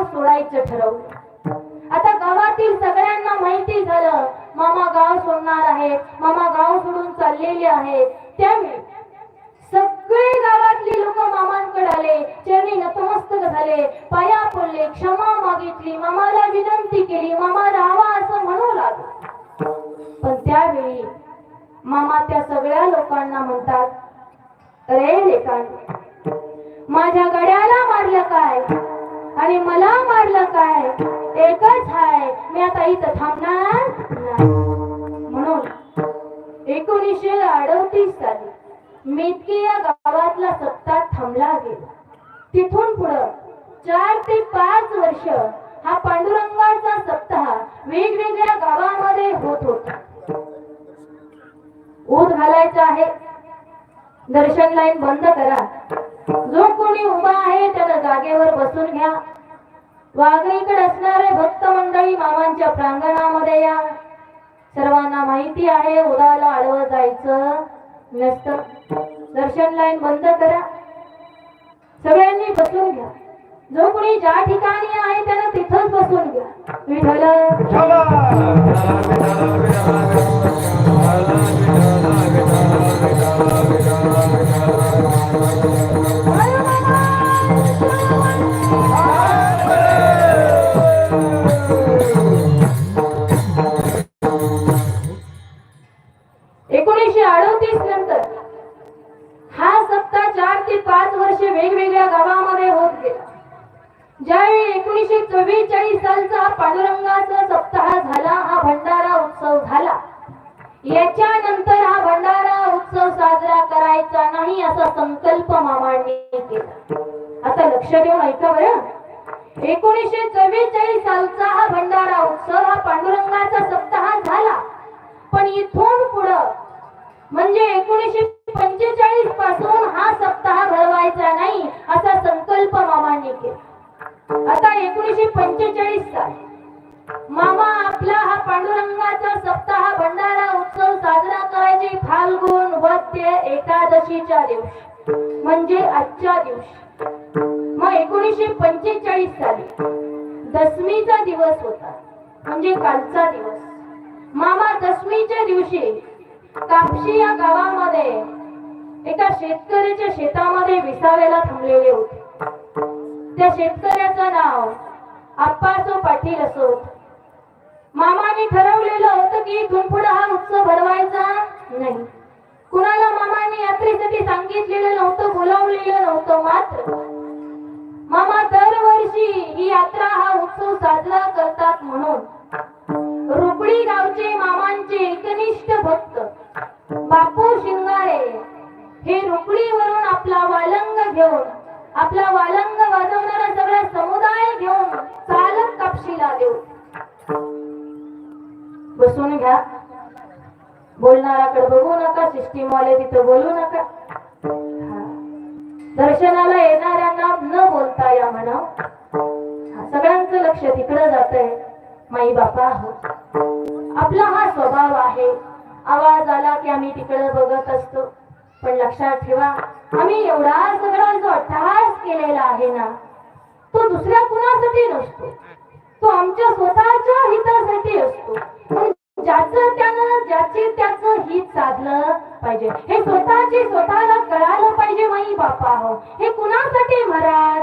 गाव सोडायचं ठरवलं. आता गावातील सगळ्यांना माहिती झालं मामा गाव सोडणार आहे मामा गाव सोडून चाललेले आहेत. त्यामुळे सगळे गावातले लोक मामांकडे आले चरणी नतमस्तक झाले पाया पडले क्षमा मागितली मामाला विनंती केली मामा राहावा असं म्हणू लागलो. पण त्यावेळी मामा त्या सगळ्या लोकांना म्हणतात रे लेकांनो माझ्या गड्या आणि मला मारलं काय? एकच हाय. मी आता इथं थांबणार नाही. म्हणून एकोणीसशे अडतीस साली मेतकी या गावातला सत्ता थांबला गेला. तिथून पुढं चार ते पाच वर्ष हा पांडुरंगाचा सप्ताह वेगवेगळ्या गावांमध्ये होत होता. ऊत घालायचं आहे. दर्शन लाईन बंद करा. जो कोणी उभा आहे त्याला जागेवर बसून घ्या. वाघळीकडे असणारे भक्त मंडळी मामांच्या प्रांगणामध्ये या. सर्वांना माहिती आहे उदाला आडवं जायचं नसतं. दर्शन लाईन बंद करा. सगळ्यांनी बसून घ्या. जो कोणी ज्या ठिकाणी आहे त्यानं तिथंच बसून घ्या. विठल चव्वेचाळीस सालचा पांडुरंगाचा सप्ताह झाला हा भंडारा उत्सव झाला. याच्यानंतर हा भंडारा उत्सव साजरा करायचा नाही असा संकल्प मामांनी केला. आता लक्ष देऊन ऐका बरं. एकोणीसशे चव्वेचाळीस सालचा हा भंडारा उत्सव हा पांडुरंगाचा सप्ताह झाला. पण इथून पुढं म्हणजे एकोणीसशे पंचेचाळीसपासून हा सप्ताह भरवायचा नाही असा संकल्प मामांनी केला. आता एकोणीसशे पंचेचाळीस साल मामा आपला हा पांडुरंगाचा सप्ताह भंडारा उत्सव साजरा करायचे फाल्गुन वद्य एकादशीच्या दिवशी म्हणजे आजच्या दिवशी. मग एकोणीशे पंचेचाळीस साली दसमीचा दिवस होता म्हणजे कालचा दिवस. मामा दसमीच्या दिवशी कापशी या गावामध्ये एका शेतकऱ्याच्या शेतामध्ये विसाव्याला थांबलेले होते. त्या शेतकऱ्याचं नाव आप्पासो पाटील असो. मामाने ठरवलेलं होतं की इथून पुढे हा उत्सव भरवायचा नाही. कुणाला मामाने यात्रेसाठी सांगितलेलं नव्हतं बोलावलेलं नव्हतं मात्र. मामा दरवर्षी ही यात्रा हा उत्सव साजरा करतात म्हणून. रुपडी गावचे मामांचे एकनिष्ठ भक्त बापू शिंगारे हे रुपडीवरून आपला वालंग घेऊन आपला वालंग वाजवणारा सगळा समुदाय घेऊन चालत कापशीला देऊ. बसून घ्या. बोलणाराकडे बघू नका सिस्टीम वाले तिथं बोलू नका. दर्शनाला येणाऱ्यांना न बोलता या म्हणा सगळ्यांचं लक्ष तिकडं जात आहे माई बापा आहोत आपला हा स्वभाव आहे. आवाज आला की आम्ही तिकडे बघत असतो. पण लक्षात ठेवा आम्ही एवढा सगळा जो अट्टहास केलेला आहे ना तो दुसऱ्या कुणासाठी नसतो. तो आमच्या स्वतःच्या हितासाठी असतो. पण ज्याचं त्यानं ज्याचे त्याचं हित साधलं पाहिजे. हे स्वतःचे स्वतःला कळालं पाहिजे माई बापा हो. हे कुणासाठी महाराज?